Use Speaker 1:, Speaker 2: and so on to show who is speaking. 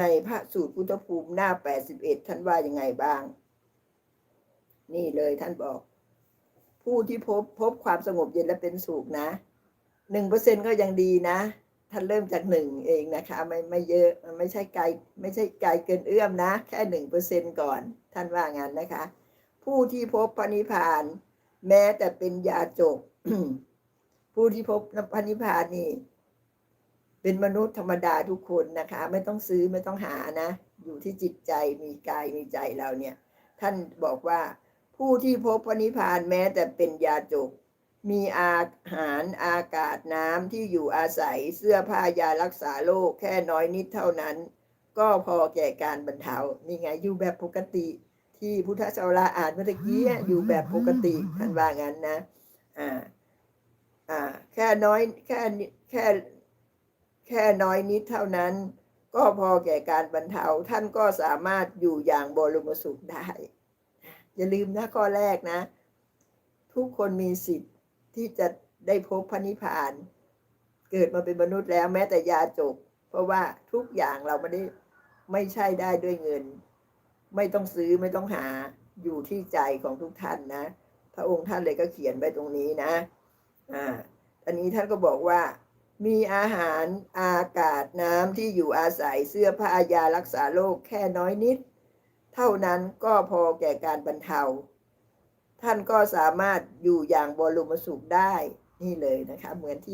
Speaker 1: ในพระสูตรพุทธภูมิหน้าแปดสิบเอ็ดท่านว่ายังไงบ้าง นี่เลยท่านบอก ผู้ที่พบพบความสงบเย็นและเป็นสุขนะหนึ่งเปอร์เซ็นก็ยังดีนะ ท่านเริ่มจากหนึ่งเองนะคะ ไม่ไม่เยอะไม่ใช่ไกลไม่ใช่ไกลเกินเอื้อมนะ แค่หนึ่งเปอร์เซ็นก่อน ท่านว่างั้นนะคะ ผู้ที่พบพระนิพพาน แม้แต่เป็นยาจกผู้ที่พบพระนิพพานนี่ เป็นมนุษย์ธรรมดาทุกคนนะคะ ไม่ต้องซื้อไม่ต้องหานะ อยู่ที่จิตใจมีกายมีใจเราเนี่ย ท่านบอกว่าผู้ที่พบพระนิพพานแม้แต่เป็นยาจก มีอาหารอากาศน้ำที่อยู่อาศัยเสื้อผ้ายารักษาโรคแค่น้อยนิดเท่านั้น ก็พอแก่การบรรเทานี่ไงอยู่แบบปกติ ที่พุทธเจ้าลาอ่านเมื่อกี้อยู่แบบปกติท่านว่างั้นนะอ่าอ่าแค่น้อยแค่นิแค่ แค่น้อยนิดเท่านั้น ก็พอแก่การบรรเทาท่านก็สามารถอยู่อย่างบรมสุขได้ อย่าลืมนะข้อแรกนะ ทุกคนมีสิทธิ์ที่จะได้พบพระนิพพาน เกิดมาเป็นมนุษย์แล้วแม้แต่ยาจกเพราะว่าทุกอย่างเราไม่ได้ไม่ใช่ได้ด้วยเงิน ไม่ต้องซื้อไม่ต้องหาอยู่ที่ใจของทุกท่านนะ พระองค์ท่านเลยก็เขียนไว้ตรงนี้นะ อ่าอันนี้ท่านก็บอกว่า มีอาหารอากาศน้ำที่อยู่อาศัยเสื้อผ้ายารักษาโรคแค่น้อยนิด เท่านั้นก็พอแก่การบรรเทา ท่านก็สามารถอยู่อย่างบรมสุขได้นี่เลยนะคะ เหมือนที่